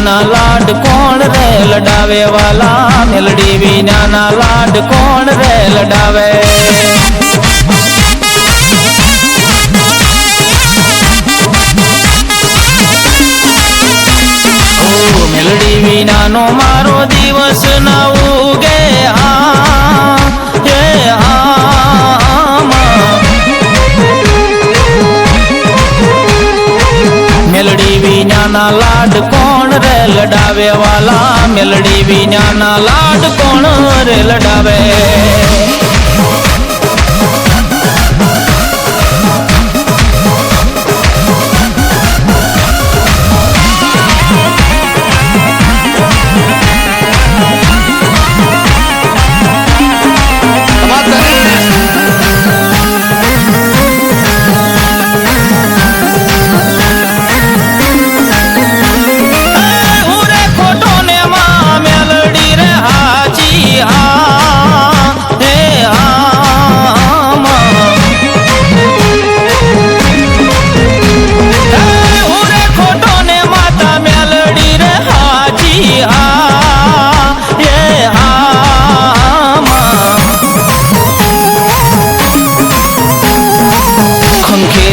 વિનાના લાડ કોણ રે લડાવે વાલા? મેલડી વિનાના લાડ કોણ રે લડાવે? મેલડી વિનાનો મારો દિવસ ના ઉગે આ, હે આમાં. મેલડી વિનાના લાડ કોણ રે લડાવે વાલા મેલડી વિનાના લાડ કોણ રે લડાવે?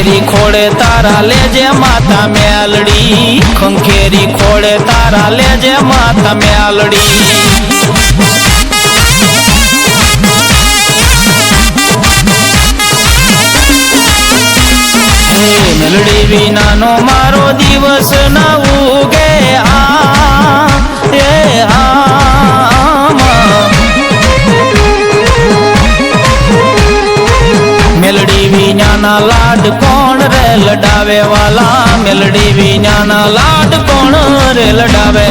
ખંખેરી ખોળે તારા લેજે માતા મેલડી ખંખેરી ખોડે તારા લેજે માતા મેલડી મેલડી વિનાનો મારો દિવસ ના ઉગે આ આમાં. મેલડી વિનાના લાડ રે લડાવે વાલા મેલડી વિનાના લાડ કોણ રે લડાવે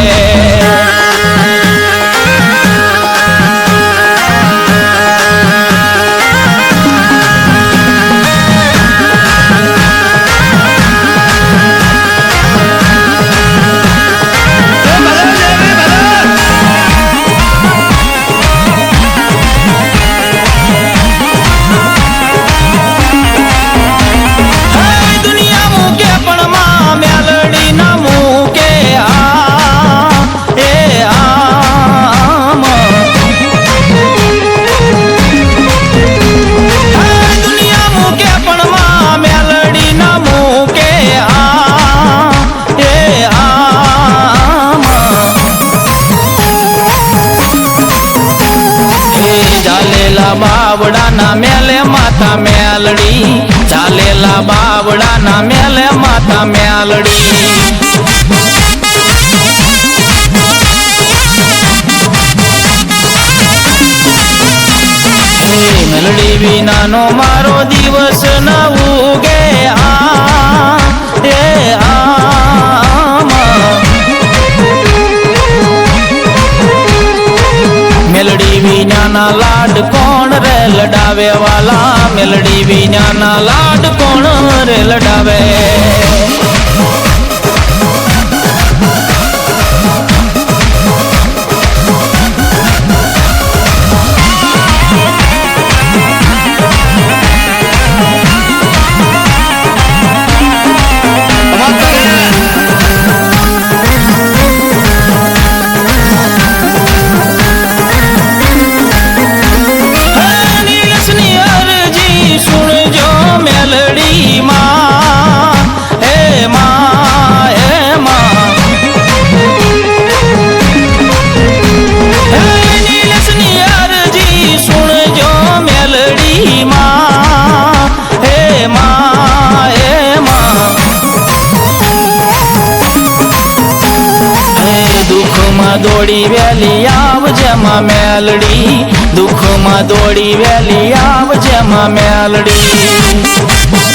ચાલેલા બાવડાના મેલે માતા મેલડી. ચાલેલા બાવડાના મેલે માતા મેલડી. મેલડી વિનાનો મારો દિવસ ન ઉગે. લડાવે વાલા મેલડી વિનાના લાડ કોણ રે લડાવે? દુઃખમાં દોડી વેલી આવજે માં મેલડી. દુઃખમાં દોડી વેલી આવજે માં મેલડી.